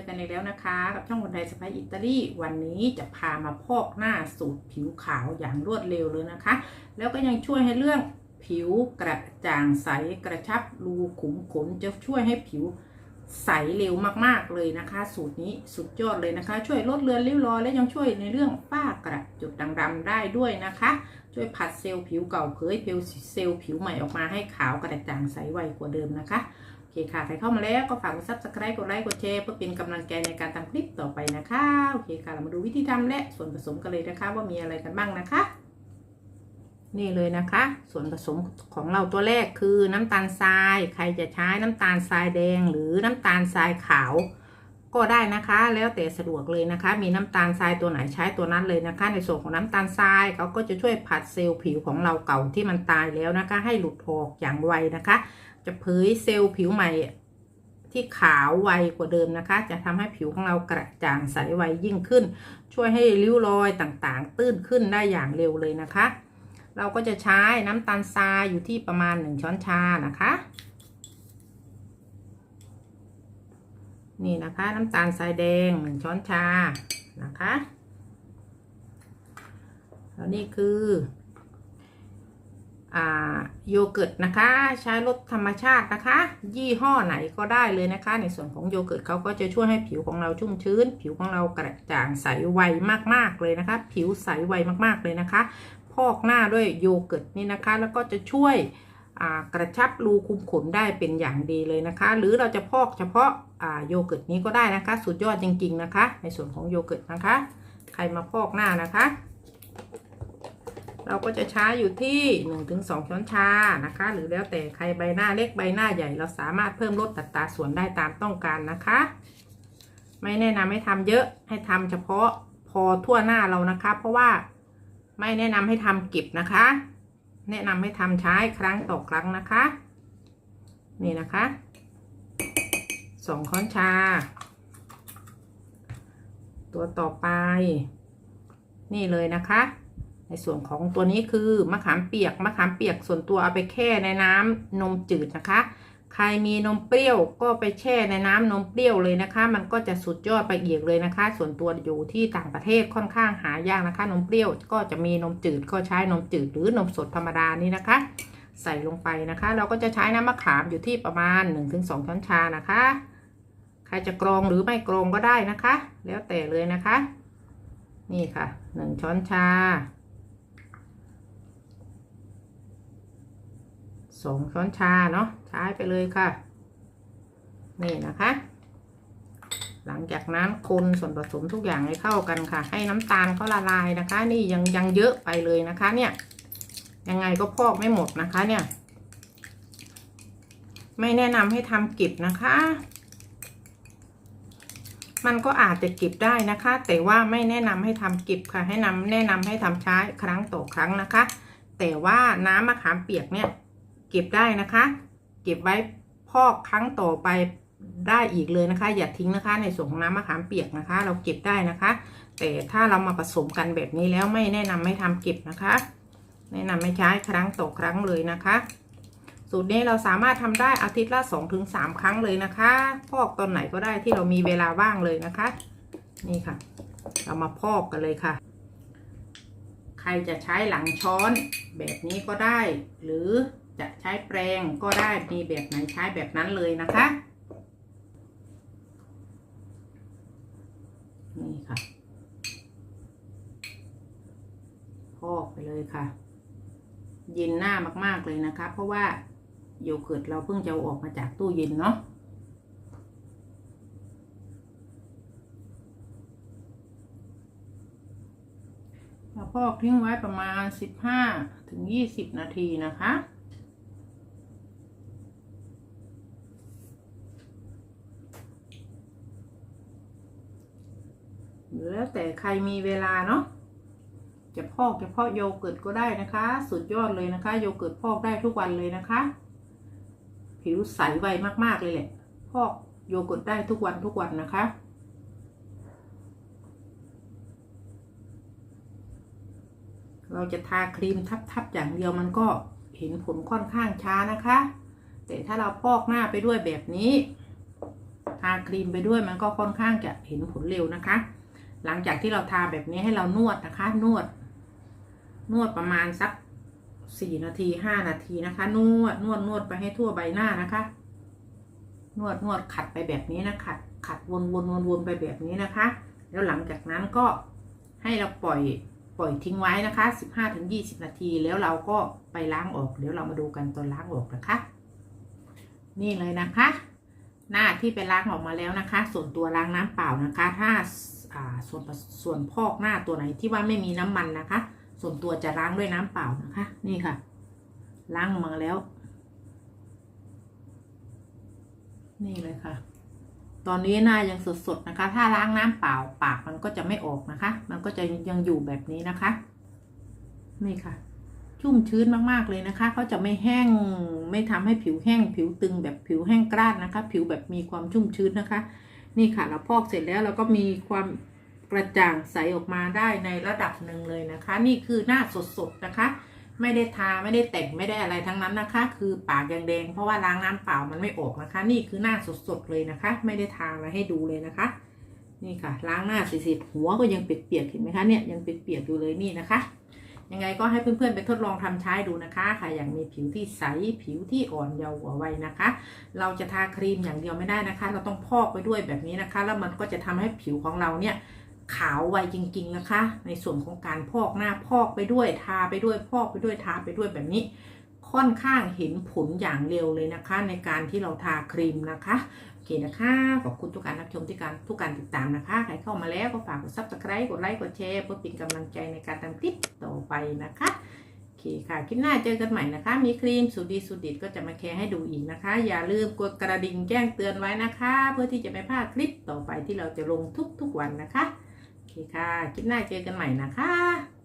อกันอีกแล้วนะคะ กับช่องคนไทยสไปอิตาลีวันนี้จะพามาพอกหน้าสูตรผิวขาวอย่างรวดเร็วเลยนะคะ แล้วก็ยังช่วยให้เรื่องผิวกระจ่างใสกระชับรูขุมขนจะช่วยให้ผิวใสเร็วมากๆเลยนะคะ สูตรนี้สุดยอดเลยนะคะ ช่วยลดเลือนริ้วรอยและยังช่วยในเรื่องฝ้ากระจุดด่างดำได้ด้วยนะคะ ช่วยผัดเซลล์ผิวเก่าเผยเซลล์ผิวใหม่ออกมาให้ขาวกระจ่างใสไวกว่าเดิมนะคะ โอเคค่ะใครเข้ามาแล้วก็ฝากกดซับสไครต์กดไลค์กดแชร์เพื่อเป็นกำลังใจในการทำคลิปต่อไปนะคะโอเคค่ะเรามาดูวิธีทำและส่วนผสมกันเลยนะคะ ว่ามีอะไรกันบ้างนะคะ นี่เลยนะคะ ส่วนผสมของเราตัวแรกคือน้ำตาลทราย ใครจะใช้น้ำตาลทรายแดง หรือน้ำตาลทรายขาว ก็ได้นะคะ แล้วแต่สะดวกเลยนะคะ มีน้ำตาลทรายตัวไหนใช้ตัวนั้นเลยนะคะ ในส่วนของน้ำตาลทรายเขาก็จะช่วยผัดเซลล์ผิวของเราเก่าที่มันตายแล้วนะคะ ให้หลุดออกอย่างไวนะคะ จะเผยเซลล์ผิวใหม่ที่ขาวไวกว่าเดิมนะคะ จะทำให้ผิวของเรากระจ่างใสไวยิ่งขึ้น ช่วยให้ริ้วรอยต่างๆ ตื้นขึ้นได้อย่างเร็วเลยนะคะ เราก็จะใช้น้ำตาลทรายอยู่ที่ประมาณ 1 ช้อนชานะคะ นี่นะคะน้ำตาลทรายแดง 1 ช้อนชานะคะ แล้วนี่คือ โยเกิร์ตนะคะ ใช้รสธรรมชาตินะคะ ยี่ห้อไหนก็ได้เลยนะคะ ในส่วนของโยเกิร์ตเขาก็จะช่วยให้ผิวของเราชุ่มชื้น ผิวของเรากระจ่างใสไวมากๆเลยนะคะ ผิวใสไวมากๆเลยนะคะ พอกหน้าด้วยโยเกิร์ตนี่นะคะ แล้วก็จะช่วยกระชับรูคุมขนได้เป็นอย่างดีเลยนะคะ หรือเราจะพอกเฉพาะโยเกิร์ตนี้ก็ได้นะคะ สุดยอดจริงๆนะคะ ในส่วนของโยเกิร์ตนะคะ ใครมาพอกหน้านะคะ เราก็จะใช้อยู่ที่ 1-2 ช้อนชานะคะ หรือแล้วแต่ใครใบหน้าเล็กใบหน้าใหญ่ เราสามารถเพิ่มลดตัดตาส่วนได้ตามต้องการนะคะ ไม่แนะนำให้ทำเยอะให้ทำเฉพาะพอทั่วหน้าเรานะคะ เพราะว่าไม่แนะนำให้ทำเก็บนะคะ แนะนำให้ทำใช้ครั้งต่อครั้งนะคะ นี่นะคะสองช้อนชา ตัวต่อไป นี่เลยนะคะ ในส่วนของตัวนี้คือมะขามเปียกมะขามเปียกส่วนตัวเอาไปแช่ในน้ำนมจืดนะคะ ใครมีนมเปรี้ยวก็ไปแช่ในน้ำนมเปรี้ยวเลยนะคะ มันก็จะสุดยอดไปอีกเลยนะคะ ส่วนตัวอยู่ที่ต่างประเทศค่อนข้างหายากนะคะ นมเปรี้ยวก็จะมีนมจืดก็ใช้นมจืดหรือนมสดธรรมดานี่นะคะ ใส่ลงไปนะคะ เราก็จะใช้น้ำมะขามอยู่ที่ประมาณ 1-2 ช้อนชานะคะ ใครจะกรองหรือไม่กรองก็ได้นะคะ แล้วแต่เลยนะคะ นี่ค่ะ 1 ช้อนชา สองช้อนชาเนาะใช้ไปเลยค่ะ นี่นะคะ หลังจากนั้นคนส่วนผสมทุกอย่างให้เข้ากันค่ะ ให้น้ำตาลเขาละลายนะคะ นี่ยังยังเยอะไปเลยนะคะ เนี่ย ยังไงก็พอกไม่หมดนะคะ เนี่ย ไม่แนะนำให้ทำกิบนะคะ มันก็อาจจะกิบได้นะคะ แต่ว่าไม่แนะนำให้ทำกิบค่ะ ให้นำแนะนำให้ทำใช้ครั้งต่อครั้งนะคะแต่ว่าน้ำมะขามเปียกเนี่ย เก็บได้นะคะ เก็บไว้พอกครั้งต่อไปได้อีกเลยนะคะ อย่าทิ้งนะคะในส่วนของน้ำมะขามเปียกนะคะ เราเก็บได้นะคะ แต่ถ้าเรามาผสมกันแบบนี้แล้วไม่แนะนำให้ทำเก็บนะคะ แนะนำให้ใช้ครั้งต่อครั้งเลยนะคะ สูตรนี้เราสามารถทำได้อาทิตย์ละ2-3ถึงครั้งเลยนะคะ พอกตอนไหนก็ได้ที่เรามีเวลาว่างเลยนะคะ นี่ค่ะ เรามาพอกกันเลยค่ะ ใครจะใช้หลังช้อนแบบนี้ก็ได้ หรือ จะใช้แปรงก็ได้มีแบบไหนใช้แบบนั้นเลยนะคะ นี่ค่ะ พอกไปเลยค่ะ เย็นหน้ามากๆเลยนะคะ เพราะว่าโยเกิร์ตเราเพิ่งจะออกมาจากตู้เย็นเนาะเราพอกทิ้งไว้ประมาณ 15ถึง 20 นาทีนะคะ แล้วแต่ใครมีเวลาเนาะจะพอกเฉพาะโยเกิร์ตก็ได้นะคะ สุดยอดเลยนะคะ โยเกิร์ตพอกได้ทุกวันเลยนะคะ ผิวใสไวมากๆเลยแหละ พอกโยเกิร์ตได้ทุกวันทุกวันนะคะเราจะทาครีมทับๆอย่างเดียวมันก็เห็นผลค่อนข้างช้านะคะ แต่ถ้าเราพอกหน้าไปด้วยแบบนี้ ทาครีมไปด้วยมันก็ค่อนข้างจะเห็นผลเร็วนะคะ หลังจากที่เราทาแบบนี้ให้เรานวดนะคะ นวด นวดประมาณสักสี่นาทีห้านาทีนะคะ นวดนวดนวดไปให้ทั่วใบหน้านะคะ นวดนวดขัดไปแบบนี้นะขัดขัดวนวนวนวนไปแบบนี้นะคะ แล้วหลังจากนั้นก็ให้เราปล่อยปล่อยทิ้งไว้นะคะ15-20นาทีแล้วเราก็ไปล้างออก เดี๋ยวเรามาดูกันตอนล้างออกนะคะ นี่เลยนะคะ หน้าที่ไปล้างออกมาแล้วนะคะ ส่วนตัวล้างน้ำเปล่านะคะถ้า อ่าส่วนส่วนพอกหน้าตัวไหนที่ว่าไม่มีน้ำมันนะคะ ส่วนตัวจะล้างด้วยน้ำเปล่านะคะ นี่ค่ะ ล้างมาแล้ว นี่เลยค่ะ ตอนนี้หน้ายังสดๆนะคะ ถ้าล้างน้ำเปล่าปากมันก็จะไม่ออกนะคะ มันก็จะยังอยู่แบบนี้นะคะ นี่ค่ะชุ่มชื้นมากๆเลยนะคะ เขาจะไม่แห้ง ไม่ทำให้ผิวแห้ง ผิวตึงแบบผิวแห้งกร้านนะคะ ผิวแบบมีความชุ่มชื้นนะคะ นี่ค่ะเราพอกเสร็จแล้วเราก็มีความกระจ่างใสออกมาได้ในระดับหนึ่งเลยนะคะ นี่คือหน้าสดๆนะคะ ไม่ได้ทาไม่ได้แต่งไม่ได้อะไรทั้งนั้นนะคะ คือปากแดงๆเพราะว่าล้างน้ำเปล่ามันไม่ออกนะคะ นี่คือหน้าสดๆเลยนะคะ ไม่ได้ทาอะไรให้ดูเลยนะคะ นี่ค่ะ ล้างหน้าสิๆหัวก็ยังเปียกๆเห็นไหมคะเนี่ยยังเปียกๆอยู่เลยนี่นะคะ ยังไงก็ให้เพื่อนๆไปทดลองทำใช้ดูนะคะค่ะอยากมีผิวที่ใสผิวที่อ่อนเยาว์วัยนะคะ เราจะทาครีมอย่างเดียวไม่ได้นะคะ เราต้องพอกไปด้วยแบบนี้นะคะ แล้วมันก็จะทำให้ผิวของเราเนี่ยขาวไวจริง ๆนะคะ ในส่วนของการพอกหน้าพอกไปด้วยทาไปด้วยพอกไปด้วยทาไปด้วยแบบนี้ ค่อนข้างเห็นผลอย่างเร็วเลยนะคะ ในการที่เราทาครีมนะคะโอเคนะคะขอบคุณทุกการรับชมที่การทุกการติดตามนะคะใครเข้ามาแล้วก็ฝากกดซับสไครต์กดไลค์กดแชร์เพื่อเป็นกำลังใจในการทำคลิปต่อไปนะคะโอเคค่ะคลิปหน้าเจอกันใหม่นะคะ มีครีมสูตรดีสูตรด็ดก็จะมาแชร์ให้ดูอีกนะคะ อย่าลืมกดกระดิ่งแจ้งเตือนไว้นะคะ เพื่อที่จะไม่พลาดคลิปต่อไปที่เราจะลงทุกๆวันนะคะโอเคค่ะคลิปหน้าเจอกันใหม่นะคะ